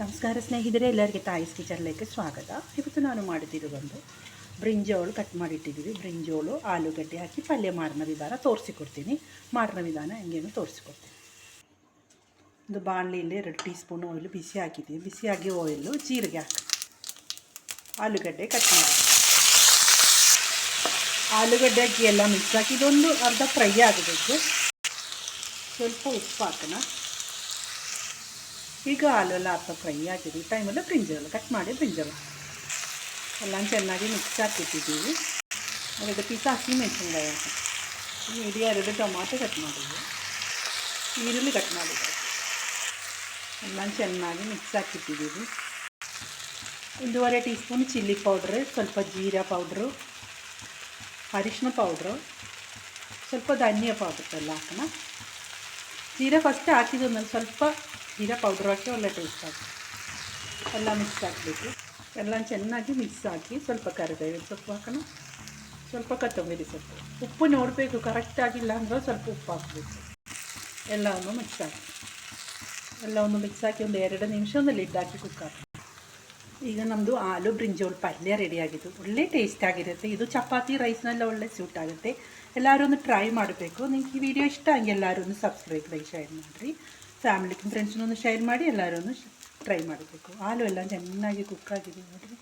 ನಮಸ್ಕಾರ ಸ್ನೇಹಿತರೆ, ಎಲ್ಲರಿಗೆ ತಾಯಿಸ್ ಕಿಚನ್ಲಕ್ಕೆ ಸ್ವಾಗತ. ಇವತ್ತು ನಾನು ಒಂದು ಬ್ರಿಂಜೋಳು ಕಟ್ ಮಾಡಿಟ್ಟಿದ್ದೀವಿ. ಬ್ರಿಂಜೋಳು, ಆಲೂಗಡ್ಡೆ ಹಾಕಿ ಪಲ್ಯ ಮಾಡಿನ ವಿಧಾನ ತೋರಿಸಿಕೊಡ್ತೀನಿ. ಮಾರಿನ ವಿಧಾನ ಹೆಂಗೇನು ತೋರಿಸಿಕೊಡ್ತೀನಿ. ಒಂದು ಬಾಣಲಿಯಲ್ಲಿ ಎರಡು ಟೀ ಸ್ಪೂನ್ ಆಯಿಲ್ ಬಿಸಿ ಹಾಕಿದ್ದೀವಿ ಬಿಸಿಯಾಗಿ ಆಯಿಲ್ಲು ಜೀರಿಗೆ ಹಾಕಿ. ಆಲೂಗಡ್ಡೆ ಕಟ್ ಮಾಡಿ. ಆಲೂಗಡ್ಡೆ ಅಕ್ಕಿ ಎಲ್ಲ ಮಿಕ್ಸ್ ಹಾಕಿ ಇದೊಂದು ಅರ್ಧ ಫ್ರೈ ಆಗಬೇಕು. ಸ್ವಲ್ಪ ಉಪ್ಪು ಹಾಕೋಣ. ಈಗ ಹಾಲೆಲ್ಲ ಅರ್ಧ ಫ್ರೈ ಆಗಿದೆ ಈ ಟೈಮಲ್ಲಿ ಬ್ರಿಂಜಲ್ ಕಟ್ ಮಾಡಿ ಬ್ರಿಂಜಲ್ ಎಲ್ಲ ಚೆನ್ನಾಗಿ ಮಿಕ್ಸ್ ಹಾಕಿಟ್ಟಿದ್ದೀವಿ ಎರಡು ಪೀಸ್ ಹಸಿ ಮೆಣಸಿನ್ಕಾಯಿ ಹಾಕಿ. ಇಡೀ ಎರಡು ಟೊಮಾಟೊ ಕಟ್ ಮಾಡಿದ್ವಿ. ಈರುಳ್ಳಿ ಕಟ್ ಮಾಡಿದ್ವಿ. ಎಲ್ಲ ಚೆನ್ನಾಗಿ ಮಿಕ್ಸ್ ಹಾಕಿಟ್ಟಿದ್ದೀವಿ ಒಂದೂವರೆ ಟೀ ಸ್ಪೂನ್ ಚಿಲ್ಲಿ ಪೌಡ್ರ್ ಸ್ವಲ್ಪ ಜೀರಾ ಪೌಡ್ರು ಅರಿಶಿನ ಪೌಡ್ರು ಸ್ವಲ್ಪ ಧನಿಯಾ ಪೌಡ್ರ್ ಎಲ್ಲ ಹಾಕೋಣ. ಜೀರಾ ಫಸ್ಟ್ ಮೇಲೆ ಸ್ವಲ್ಪ ಜೀರಾ ಪೌಡ್ರ್ ಹಾಕಿ ಒಳ್ಳೆ ಟೇಸ್ಟ್ ಹಾಕಿ ಎಲ್ಲ ಮಿಕ್ಸ್ ಹಾಕಬೇಕು ಎಲ್ಲ ಚೆನ್ನಾಗಿ ಮಿಕ್ಸ್ ಹಾಕಿ ಸ್ವಲ್ಪ ಕರಿಬೇವಿನ ಸೊಪ್ಪು ಹಾಕೋಣ. ಸ್ವಲ್ಪ ಕೊತ್ತಂಬರಿ ಸೊಪ್ಪು. ಉಪ್ಪು ನೋಡಬೇಕು ಕರೆಕ್ಟಾಗಿಲ್ಲ ಅಂದರೆ ಸ್ವಲ್ಪ ಉಪ್ಪು ಹಾಕಬೇಕು. ಎಲ್ಲವನ್ನು ಮಿಕ್ಸ್ ಹಾಕಿ. ಎಲ್ಲವನ್ನು ಮಿಕ್ಸ್ ಹಾಕಿ ಒಂದು ಎರಡು ನಿಮಿಷ ಒಂದು ಲಿಡ್ ಹಾಕಿ ಕುಕ್ ಹಾಕಿ. ಈಗ ನಮ್ಮದು ಆಲೂ ಬ್ರಿಂಜೋಲ್ ಪಲ್ಯ ರೆಡಿಯಾಗಿದ್ದು ಒಳ್ಳೆ ಟೇಸ್ಟ್ ಆಗಿರುತ್ತೆ. ಇದು ಚಪಾತಿ ರೈಸ್ನೆಲ್ಲ ಒಳ್ಳೆ ಸೂಟ್ ಆಗುತ್ತೆ. ಎಲ್ಲರೂ ಒಂದು ಟ್ರೈ ಮಾಡಬೇಕು. ನಿಮ್ಗೆ ಈ ವಿಡಿಯೋ ಇಷ್ಟ ಹಂಗೆ ಎಲ್ಲರೂ ಸಬ್ಸ್ಕ್ರೈಬ್ ಲೈಕ್ ಶೇರ್ ಮಾಡಿರಿ ಫ್ಯಾಮಿಲಿ ಫ್ರೆಂಡ್ಸ್ನೊಂದು ಶೇರ್ ಮಾಡಿ ಎಲ್ಲರೂ ಟ್ರೈ ಮಾಡಬೇಕು ಹಾಲು ಎಲ್ಲ ಚೆನ್ನಾಗಿ ಕುಕ್ ಆಗಿದೆ ನೋಡಿರಿ